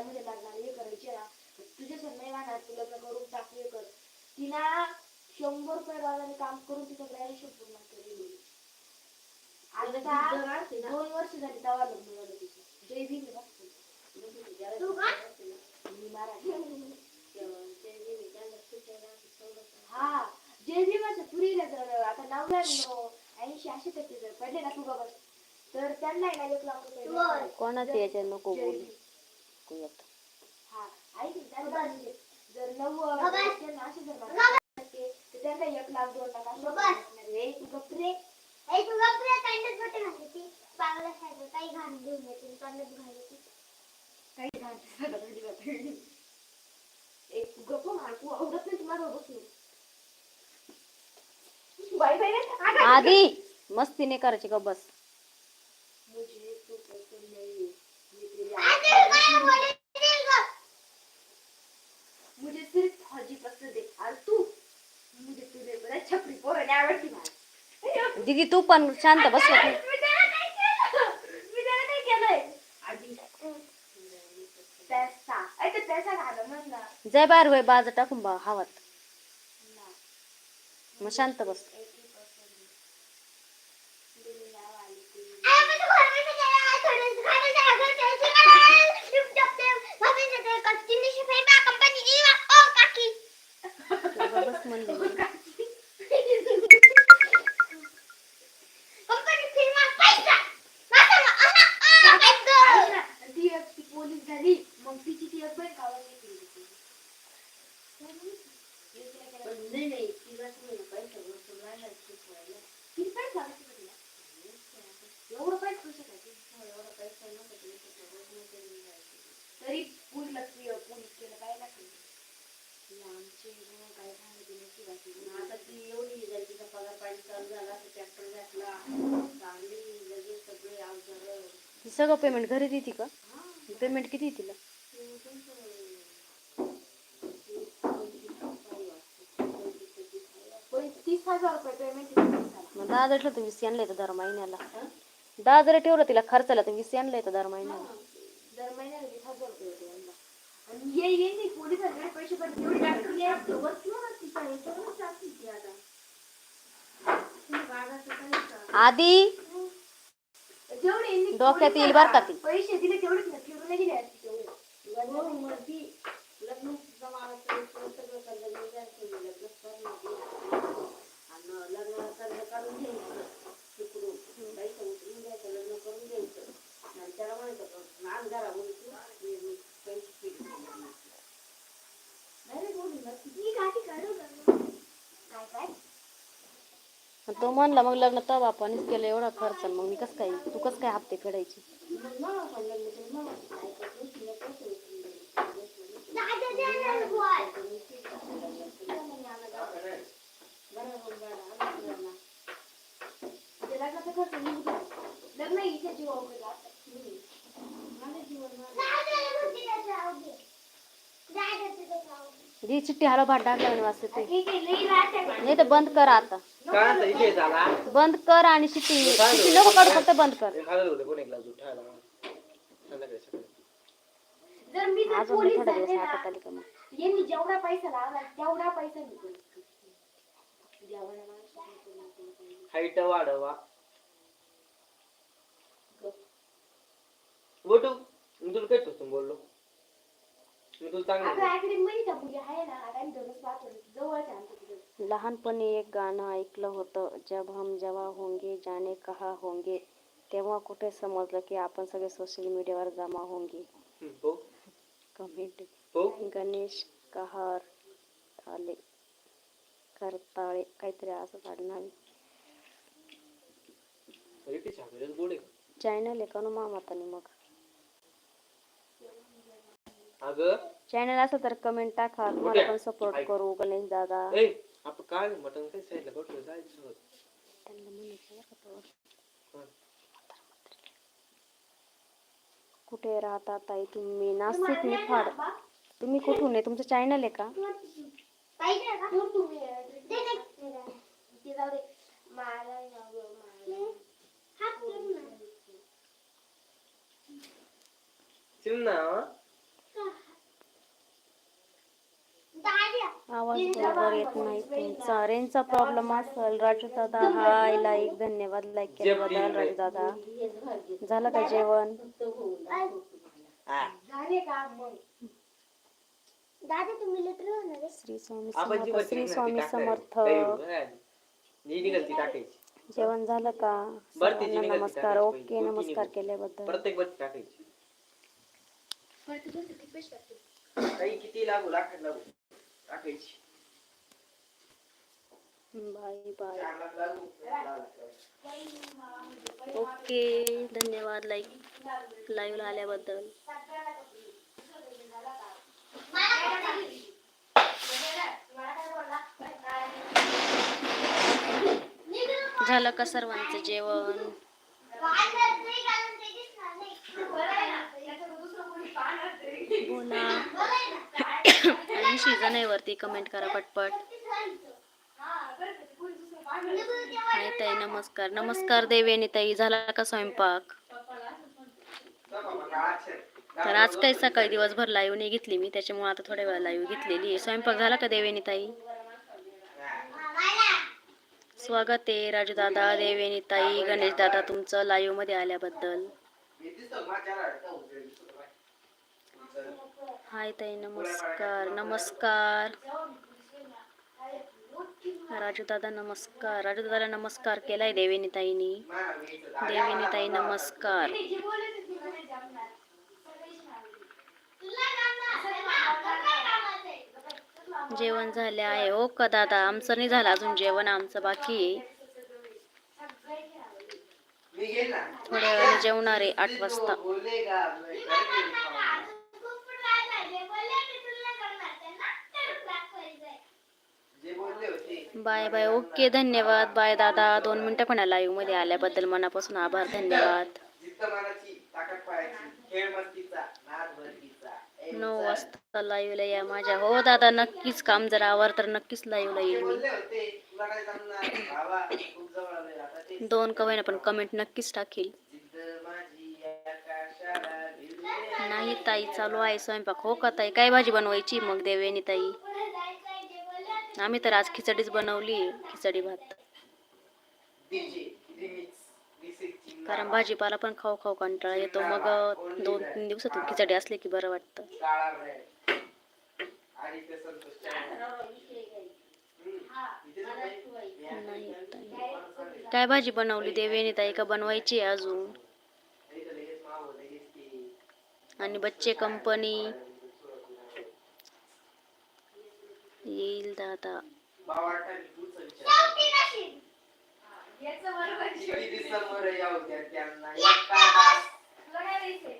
वयामध्ये लग्नाला हे करायचे ना तुझ्या नाही राहणार तू लग्न करून टाक हे कर. तिला शंभर रुपये डॉलरने काम करून तिचं ग्रॅज्युएशन पूर्ण केलेली आता दोन वर्ष झाली तेव्हा लग्न झालं तिचं. जय भीम आहे हा जय भीमाचं पुरीला जर आता नव्याण्णव ऐंशी अशे टक्के जर पडले ना तू बघ तर त्यांना एक लाख रुपये. कोणाचं याच्यात नको बोलू. भीम. तू येत हा ऐक ना, त्यांना म्हणजे जर त्यांना एक लाख दोन लाख असे भेटणार. ए, तू गप्प रे. तू गप्प रे, कांड्यात बोटे घालते ती. पागला साहेब, काही घाण घेऊन येते, कांड्यात घालते. काही घाण दिसत नाही तुला. ए, तू गप्प मार, तू आवडत नाही तुम्हाला बसून. आधी मस्ती नाही करायची का बस मुझे तू पसंद नहीं ये तेरी मुझे सिर्फ फौजी पसंद है। और तू? मुझे तुझे बड़ा छपरी आवडती मला दीदी तू पण शांत बस ना. जय बाहेर वय बाज टाकून बा हवात. ना. मग शांत बस ऐकी पसंद है. दुनिया वाली तुझी. आई मला घरामध्ये गेला, थोडं घरात जागा द्यायची मला. टिप-टॉप ते भाभीचं ते कस्टिंगची शिपाई बा, कंपनीची बा. ओ, काकी. बस म्हणले कंपनी फिल्मा पैसा. माझा ना, आहा, आहा, पैसा. ऐक ना, ती एक ती पोलीस झाली मग तिची ती एक बहीण गावाला गेली होती. नाही नाही तिला तुम्ही पैसा वस्तू राहिला शिकवायला किती पैसे लागायचे का तिला? एवढं पैसे कसे काय ते? एवढा पैसा नव्हता तरी त्याच्या रोजनं करून जायचं तरी पुढलं ती- पोलीस केलं काय लागतं आमचे गुण काय सांगितले नसती बाकी आणि आता ती एवढी झाली तिचा पगार पाणी चालू झाला तर ट्रॅक्टर घातला चांगली लगेच सगळे अवजार ती सगळं पेमेंट घरी देते का? पेमेंट किती तिला? पण तीस हजार रुपये पेमेंट दिवसाला मग दहा हजार ठेवलं तर वीस आणलं दर महिन्याला. दहा हजार ठेवलं तिला खर्चाला तर वीस आणलं येतं दर महिन्याला. दर महिन्याला वीस हजार रुपये होते यांना. आणि ये ये नाही पोलिसांकडे पैसे पण तेवढे जास्त नाही असते. वस्तू ना तिच्या ह्याच्यावरच जाते ती आता. तुम्ही बागाचं काही का आधी डोक्यात येईल बरं का ती. पैसे दिले तेवढेच ना फिरून नाही दिले असते तेवढे हो, मग ती लग्न जमावाचं सगळं कर्ज घ्यायचं लग्न करून घ्यायचं. आणि लग्न कर्ज काढून घ्यायचं तिकडून पैसा उचलून घ्यायचं लग्न करून घ्यायचं आणि त्याला म्हणायचं का, आज घरा बोलू तू मी मी पैसे फेडून देईन." नाही रे बोलू ना ती. मी गाठी काढू का? काय काय? आणि तो म्हणला मग लग्न तर बापानेच केलं एवढा खर्च मग मी कसं काय तू कसं काय हप्ते फेडायची मग मला पण लग्न केलं, मला काय करतो, तिला पैसे उचलून द्यायचे. दादा दे ना बोल. बरोबर बरं, आलं तुला. ते लग्नाचा खर्च निघून जातो. लग्न हिच्या जीवावर गेलं आता. माझं जीवन माझं. जाऊ दे ना, रुटी दे, जाऊ दे. जाऊ दे, तुझं दी चिठ्ठी हॅलो भात टाकल्याने वाचते? नाही तर बंद कर आता। बंद कर आणि शिट्टी नको काढू फक्त बंद कर। जर मी जर अजून पोलीस थोडा झाले दिवस ना यांनी जेवढा पैसा लावला तेवढा पैसा मी. हाईट वाढवा. बोटू मी तुला काय टोचून बोललो? मी तुला चांगलं लहानपणी एक गाणं ऐकलं होतं जब हम जवा होंगे जाने कहा होंगे. तेव्हा कुठे समजलं की आपण सगळे सोशल मीडियावर जमा होंगे. हम्म, हो कमेंट. गणेश कहार थाले करताळे काहीतरी असं काढणार छापेलच गोड आहे का? चॅनल आहे का ना मामातानी मग? अगं चॅनल असं तर कमेंट टाका तुम्हाला पण सपोर्ट करू गणेश दादा ए आपण काय मटण काय साईडला बघतो जायचं सोबत. त्यांना म्हणायचं बरं का तेवढं. हा. कुठे राहता ताई तुम्ही नाशिक निफाड तुम्ही कुठून आहे तुमचं चॅनल आहे का पाहिजे का? तू दे जाऊ मला मला. चिमणा आवाज बरोबर येत नाही तुमचा रेंजचा प्रॉब्लेम असेल. राजू दादा हाय लाईक धन्यवाद लाईक केल्याबद्दल राजू दादा. झालं का जेवण? झाले का मग? दादा तुम्ही लिटर होणार आहे श्री स्वामी समर्थ जीवन श्री स्वामी समर्थ. जेवण झालं का? नमस्कार. ओके. नमस्कार केल्याबद्दल. किती लागू? लागू. टाकायची. Bye bye. ओके धन्यवाद लाईक लाईव्हला आल्याबद्दल. झालं का सर्वांचं जेवण? बोला ऐंशी शिजन आहे वरती? कमेंट करा पटपट. हाय ताई नमस्कार. नमस्कार देवेनी ताई झाला का स्वयंपाक? तर आज काही सकाळी दिवसभर लाईव्ह नाही घेतली मी त्याच्यामुळे आता थोड्या वेळा लाईव्ह घेतलेली आहे. स्वयंपाक झाला का देवेनी ताई? स्वागत आहे राजू दादा देवेनी ताई गणेश दादा तुमचं लाईव्हमध्ये आल्याबद्दल. हाय ताई नमस्कार. नमस्कार. राजू दादा नमस्कार. राजू दादाला नमस्कार केलाय देवीनी ताईनी. देवीनी ताई नमस्कार. जेवण झाले आहे हो का दादा? आमचं नाही झालं अजून जेवण आमचं बाकी आहे. थोड्या वेळाने जेवणार आहे आठ वाजता बोलले का जे बोलले होते बाय बाय. ओके धन्यवाद. बाय दादा. दोन मिनिटं पण लाईव्हमध्ये आल्याबद्दल मनापासून आभार. धन्यवाद. नऊ वाजता वाजता लाईव्हला या माझ्या. हो दादा नक्कीच काम जर आवर तर नक्कीच लाईव्हला जे येईल मी. दोन कवयना पण कमेंट नक्कीच टाकील. नाही ताई. चालू आहे स्वयंपाक. हो का ताई? काय भाजी बनवायची मग देवेनी ताई? आम्ही तर आज खिचडीच बनवली खिचडी भात. कारण भाजीपाला पण खाऊ खाऊ कंटाळा येतो. मग दोन तीन दिवसातून खिचडी असली की बरं वाटतं. नाही काय भाजी बनवली देवेनी ताई? का बनवायची आहे अजून? आणि बच्चे कंपनी येईल दादा बावाटाने पुढचा विचार. याचं बरोबर आहे. किती समोर यावं त्या त्यांना एक तास. तुला काय द्यायचंय?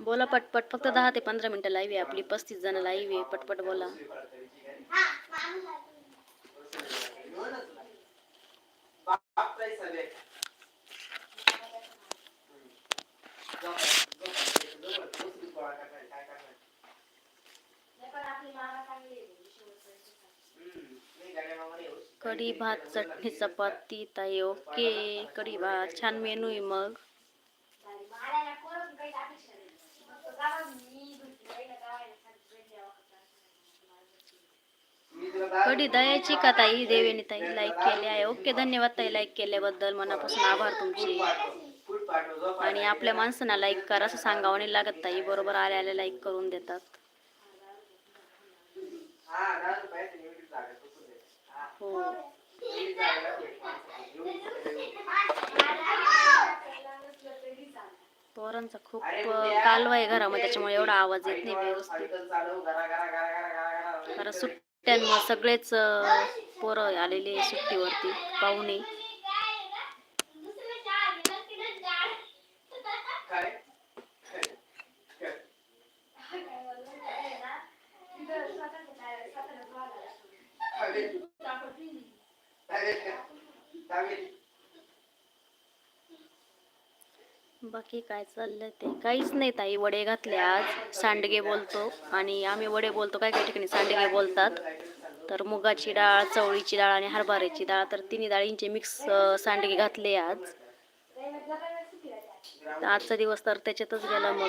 बोला पटपट फक्त दहा ते पंधरा मिनिटं लाईव्ह आहे आपली पस्तीस जण लाईव्ह आहे पटपट बोला सगळे. हम्म. कढी भात चटणी चपाती ताई ओके कढी भात छान मेनू आहे मग. कढी दयाची का ताई? देवेनी ताई लाईक केले आहे. ओके धन्यवाद ताई लाईक केल्याबद्दल. मनापासून आभार तुमचे. आणि आपल्या माणसांना लाईक करा असं सांगावं नाही लागत ताई. बरोबर आले आले लाईक करून देतात हा, दारू पाहिजे, एवढीच लागत, तसं दे. हा, हो एवढीच लागत, एक माणसाची, एवढीच लागत. पोरांचा खूप कालवा आहे घरामध्ये त्याच्यामुळे एवढा आवाज येत नाही व्यवस्थित. कारण सुट्ट्यांमुळे सगळेच पोरं आलेले सुट्टीवरती पाहुणे काय? हवेत. हवेत का? हवेत. बाकी काय चाललंय ते? काहीच नाही ताई वडे घातले आज. सांडगे बोलतो आणि आम्ही वडे बोलतो काय काही ठिकाणी सांडगे बोलतात? तर मुगाची डाळ चवळीची डाळ आणि हरभऱ्याची डाळ. तर तिन्ही डाळींचे मिक्स सांडगे घातले आज. आजचा दिवस तर त्याच्यातच गेला मग.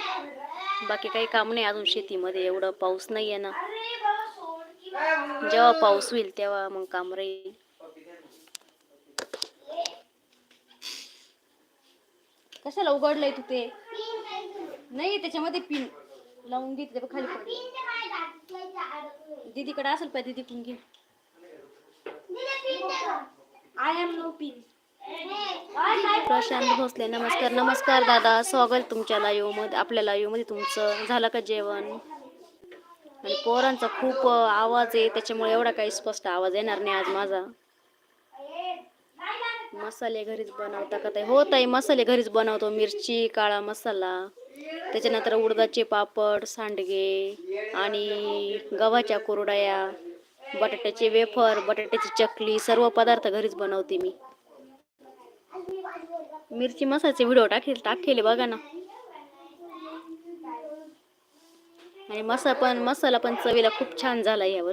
बाकी काही काम नाही अजून शेतीमध्ये एवढं पाऊस नाही आहे ना. जेव्हा पाऊस होईल तेव्हा मग काम राहील. कशाला उघडलंय तू ते? नाही त्याच्यामध्ये पिन. लावून घे खाली पड दीदीकडे असेल पाहिजे दीदी पिन घे. I M no pin Prashant Bhosale नमस्कार नमस्कार दादा. स्वागत तुमच्या लाईव्हमध्ये आपल्या लाईव्हमध्ये तुमचं. झालं का जेवण? आणि पोरांचा खूप आवाज आहे त्याच्यामुळे एवढा काही स्पष्ट आवाज येणार नाही आज माझा. मसाले घरीच बनवता का ताई? हो ताई मसाले घरीच बनवतो. मिरची काळा मसाला त्याच्यानंतर उडदाचे पापड सांडगे आणि गव्हाच्या कुरडया बटाट्याचे वेफर बटाट्याची चकली सर्व पदार्थ घरीच बनवते मी. मिरची मसाल्याचे व्हिडिओ टाकेल टाकेले बघा ना. आणि मसा पण मसाला पण चवीला खूप छान झाला या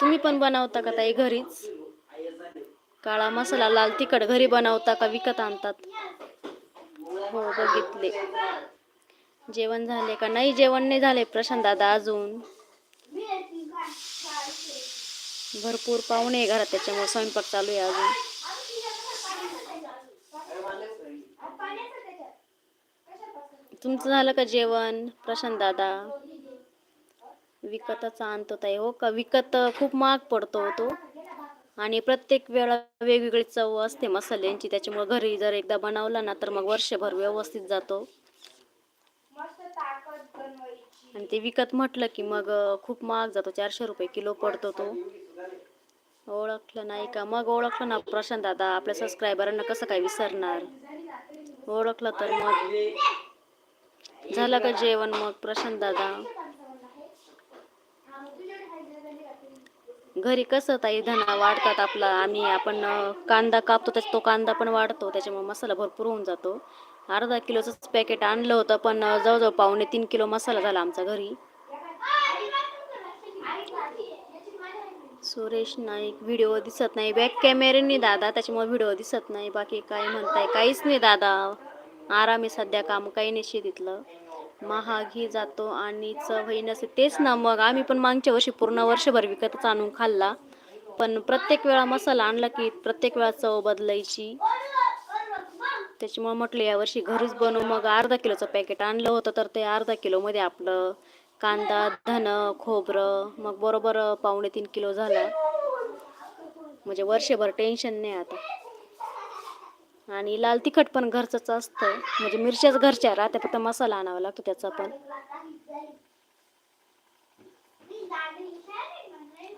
तुम्ही पण बनवता का ताई घरीच? काळा मसाला लाल तिखट घरी बनवता का विकत आणतात? हो बघितले. जेवण झाले का? नाही जेवण नाही झाले प्रशांत दादा अजून. भरपूर पाहुणे घरात त्याच्यामुळे स्वयंपाक चालू आहे अजून. तुमचं झालं का जेवण प्रशांत दादा? विकतच आणतो ताई. हो का? विकत खूप महाग पडतो हो तो. आणि प्रत्येक वेळा वेगवेगळी चव असते मसाल्यांची. त्याच्यामुळे घरी जर एकदा बनवला ना तर मग वर्षभर व्यवस्थित जातो. आणि ते विकत म्हटलं की मग खूप महाग जातो. चारशे रुपये किलो पडतो तो. ओळखलं नाही का? मग ओळखलं ना प्रशांत दादा आपल्या सबस्क्रायबरांना कसं काय विसरणार? ओळखलं तर मग. झालं का जेवण मग प्रशांत दादा? घरी कसं ताई? धना वाढतात आपला आम्ही आपण कांदा कापतो त्याचा तो कांदा पण वाढतो त्याच्यामुळे मसाला भरपूर होऊन जातो. अर्धा किलोचंच पॅकेट आणलं होतं पण जवळजवळ पावणे तीन किलो मसाला झाला आमचा घरी. सुरेश नाईक व्हिडिओ दिसत नाही. बॅक कॅमेऱ्याने दादा त्याच्यामुळे व्हिडिओ दिसत नाही. बाकी काय म्हणताय? काहीच नाही दादा. आरामी सध्या काम काही नाही शेतीतलं. महागही जातो आणि चवही नसते. तेच ना मग आम्ही पण मागच्या वर्षी पूर्ण वर्षभर विकतच आणून खाल्ला. पण प्रत्येक वेळा मसाला आणला की प्रत्येक वेळा चव बदलायची. त्याच्यामुळे म्हटलं यावर्षी घरीच बनवू. मग अर्धा किलोचं पॅकेट आणलं होतं तर ते अर्धा किलोमध्ये आपलं कांदा धन खोबरं मग बरोबर पावणे तीन किलो झालं. म्हणजे वर्षभर टेन्शन नाही आता. आणि लाल तिखट पण घरचंच असतं. म्हणजे मिरच्याच घरच्या राहत्या फक्त मसाला आणावा लागतो त्याचा पण.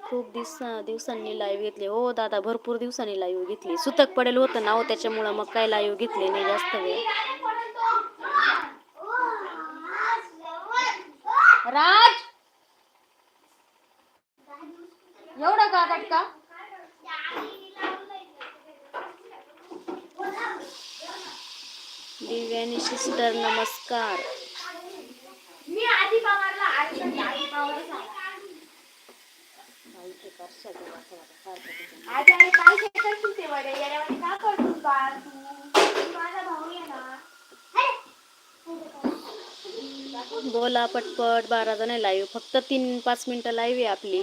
खूप दिवसा दिवसांनी लाईव्ह घेतली. हो दादा भरपूर दिवसांनी लाईव्ह घेतली. सुतक पडेल होतं ना हो त्याच्यामुळं मग काय लाईव्ह घेतले नाही जास्त वेळ. राज! एवढा का का दिव्यानी सिस्टर नमस्कार मी आधी पवारला आधी आधी पवारला आज आणि काय करशील ते वडे येड्यावानी का करतो का तू तू माझा भाऊ आहे ना. बोला पटपट बारा जण लाईव्ह फक्त तीन पाच मिनिटं लाईव्ह आहे आपली.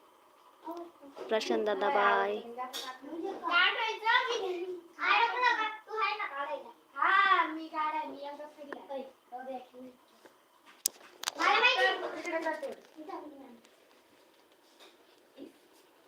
प्रशांत दादा बाय हा मी